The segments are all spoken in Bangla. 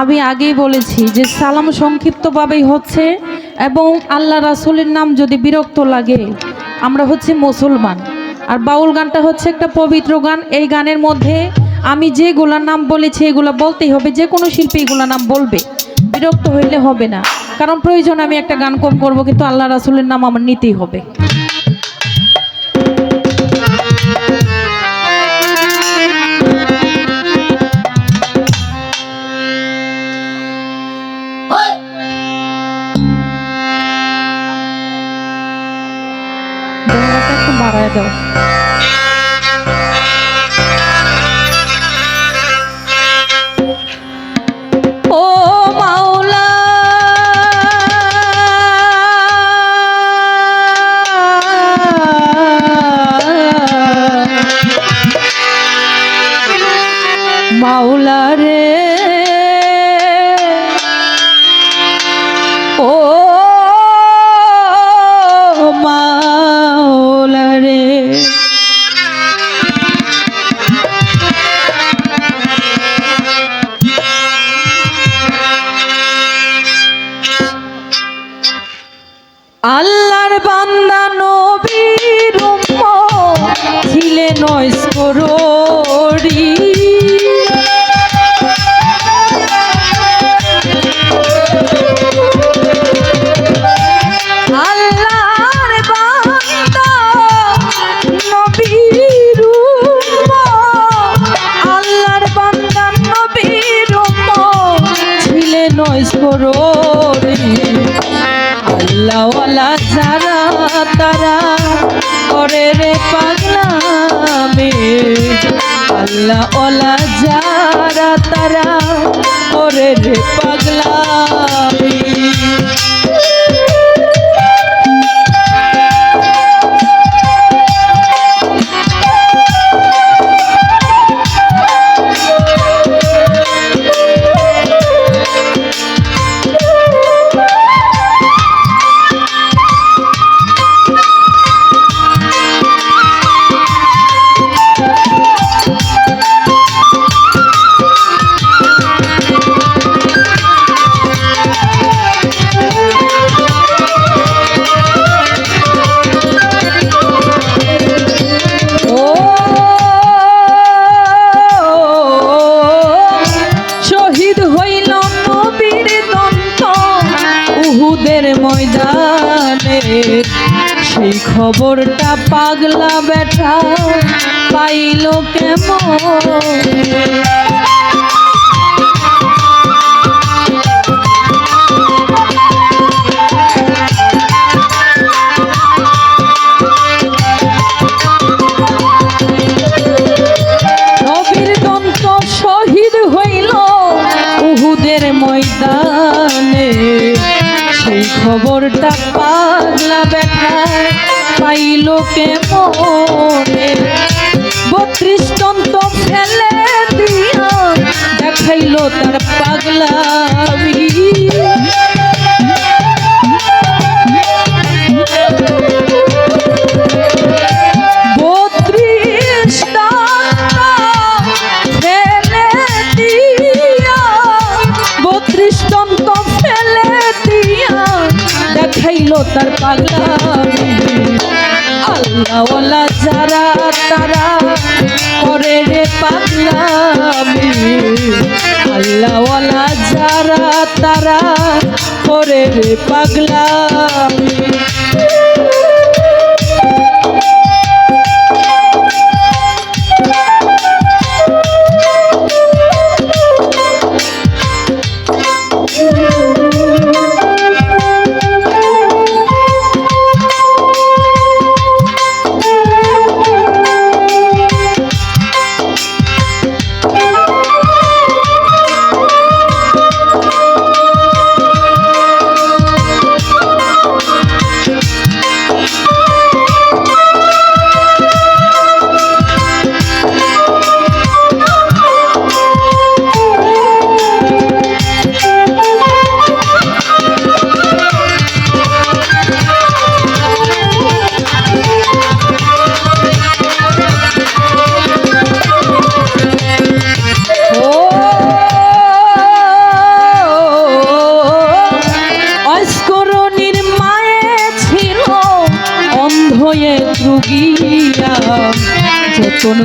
আমি আগেই বলেছি যে সালাম সংক্ষিপ্তভাবেই হচ্ছে এবং আল্লাহ রাসুলের নাম যদি বিরক্ত লাগে, আমরা হচ্ছে মুসলমান। আর বাউল গানটা হচ্ছে একটা পবিত্র গান। এই গানের মধ্যে আমি যেগুলার নাম বলেছি, এগুলো বলতেই হবে যে কোনো শিল্পী এগুলো নাম বলবে। বিরক্ত হইলে হবে না। কারণ প্রয়োজন আমি একটা গান কম করব, কিন্তু আল্লাহ রাসুলের নাম আমার নিতেই হবে। দাও নয়স্করী আল্লাহওয়ালা সারা তারা করে রে পাগলামে। আল্লাহওয়ালা যারা তারা করে রে পাগলামে। খবরটা পাগলা বেটা পাইল কেমন? তার পাগলা বত্রিশ দানা ফেলে দিয়া, বত্রিশ দন্ত ফেলে দিয়া দেখাইল তার পাগলামি। আল্লাহওয়ালা যারা তারা করে রে পাগলামি। আল্লাহওয়ালা যারা তারা করে রে পাগলামি।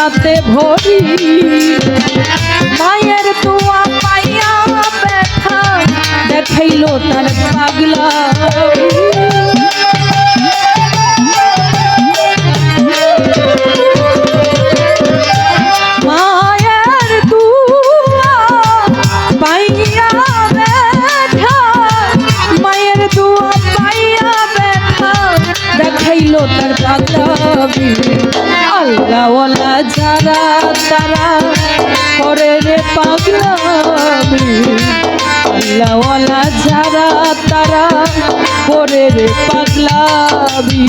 ঝুলাতে ভরি। মায়ের তোয়া পাইয়া ব্যথা দেখাইলো তার পাগলা। মায়ের দুয়া যারা তারা করে রে পাগলামি আল্লাহওয়ালা যারা তারা করে রে পাগলামি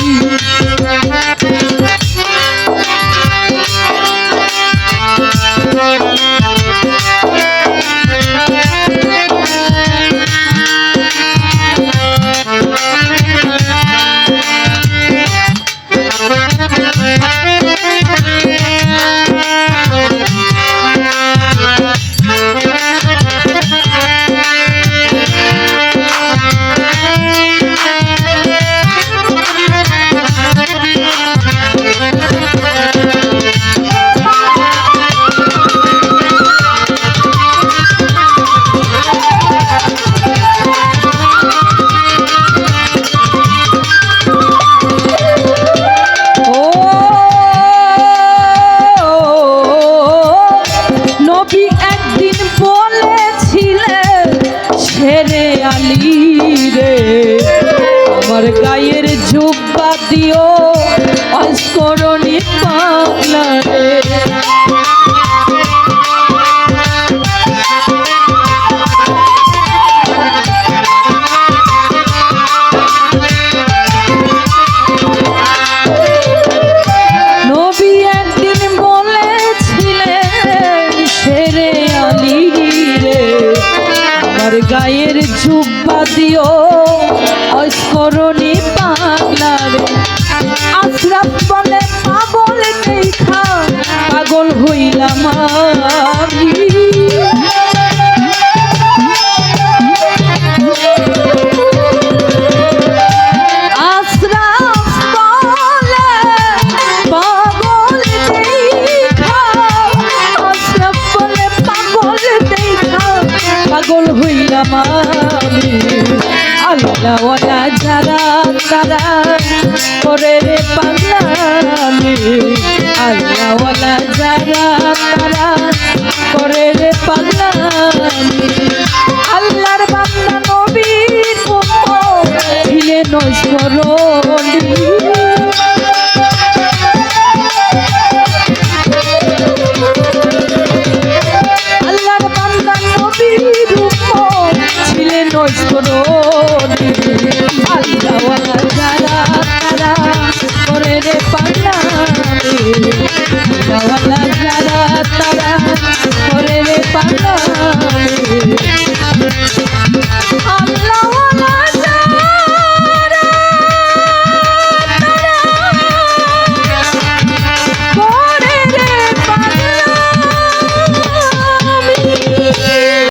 রে। আমার গায়ের ঝুপা দিও। দিও। অস্করণী পাগলারে রে আশরাফ বলে পাগল দেখা পাগল হইলাম